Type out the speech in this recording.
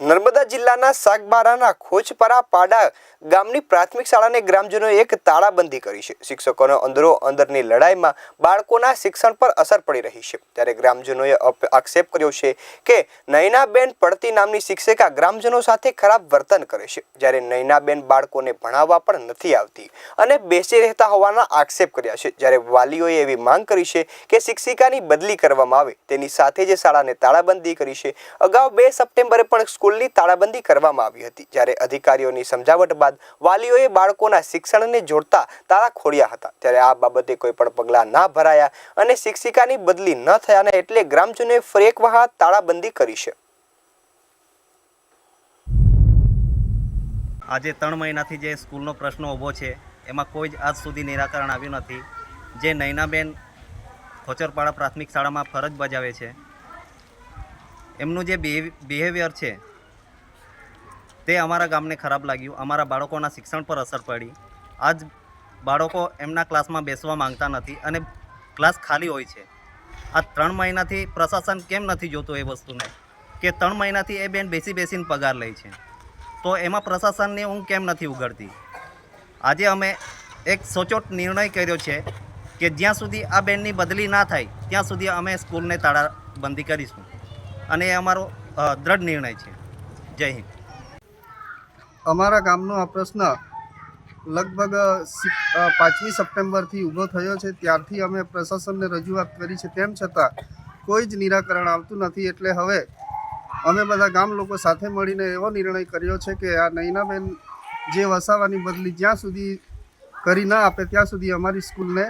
નર્મદા જિલ્લાના સાગબારાના ખોચપરા પાડા ગામની પ્રાથમિક શાળાને ગ્રામજનોએ એક તાળાબંધી કરી છે. શિક્ષકોનો અંદરો અંદરની લડાઈમાં બાળકોના શિક્ષણ પર અસર પડી રહી છે. ત્યારે ગ્રામજનોએ આક્ષેપ કર્યો છે કે નયનાબેન પડતી નામની શિક્ષિકા ગ્રામજનો સાથે ખરાબ વર્તન કરે છે. જ્યારે નયનાબેન બાળકોને ભણાવવા પણ નથી આવતી અને બેસી રહેતા હોવાના આક્ષેપ કર્યા છે. જ્યારે વાલીઓએ એવી માંગ કરી છે કે શિક્ષિકાની બદલી કરવામાં આવે, તેની સાથે જ શાળાને તાળાબંધી કરી છે. અગાઉ બે સપ્ટેમ્બરે પણ સ્કૂલની તાળાબંધી કરવામાં આવી હતી. જ્યારે અધિકારીઓની સમજાવટ બાદ વાલીઓએ બાળકોના શિક્ષણને જોડતા તાળા ખોડ્યા હતા. ત્યારે આ બાબતે કોઈ પણ પગલાં ના ભરાયા અને શિક્ષિકાની બદલી ન થયાને એટલે ગ્રામજનોએ ફરી એક વખત તાળાબંધી કરી છે. આજે ત્રણ મહિનાથી જે સ્કૂલનો પ્રશ્ન ઊભો છે, એમાં કોઈ જ આજ સુધી નિરાકરણ આવ્યું નથી. જે નૈનાબેન ખોચરપાડા પ્રાથમિક શાળામાં ફરજ બજાવે છે, એમનું જે બિહેવિયર છે તે અમારા ગામને ખરાબ લાગ્યું. અમારા બાળકોના શિક્ષણ પર અસર પડી. આજ બાળકો એમના ક્લાસમાં બેસવા માંગતા નથી અને ક્લાસ ખાલી હોય છે. આ ત્રણ મહિનાથી પ્રશાસન કેમ નથી જોતું એ વસ્તુને? કે ત્રણ મહિનાથી એ બેન બેસી બેસીને પગાર લે છે. તો એમાં પ્રશાસનની ઊંઘ કેમ નથી ઉગડતી? આજે અમે એક સચોટ નિર્ણય કર્યો છે કે જ્યાં સુધી આ બેનની બદલી ના થાય, ત્યાં સુધી અમે સ્કૂલને તાળાબંધી કરીશું. અને એ અમારો દ્રઢ નિર્ણય છે. જય હિન્દ. અમારા ગામનો આ પ્રશ્ન લગભગ પાંચમી સપ્ટેમ્બરથી ઊભો થયો છે. ત્યારથી અમે પ્રશાસનને રજૂઆત કરી છે. તેમ છતાં કોઈ જ નિરાકરણ આવતું નથી. એટલે હવે અમે બધા ગામ લોકો સાથે મળીને એવો નિર્ણય કર્યો છે કે આ નૈનાબેન જે વસાવાની બદલી જ્યાં સુધી કરી ના આપે, ત્યાં સુધી અમારી સ્કૂલને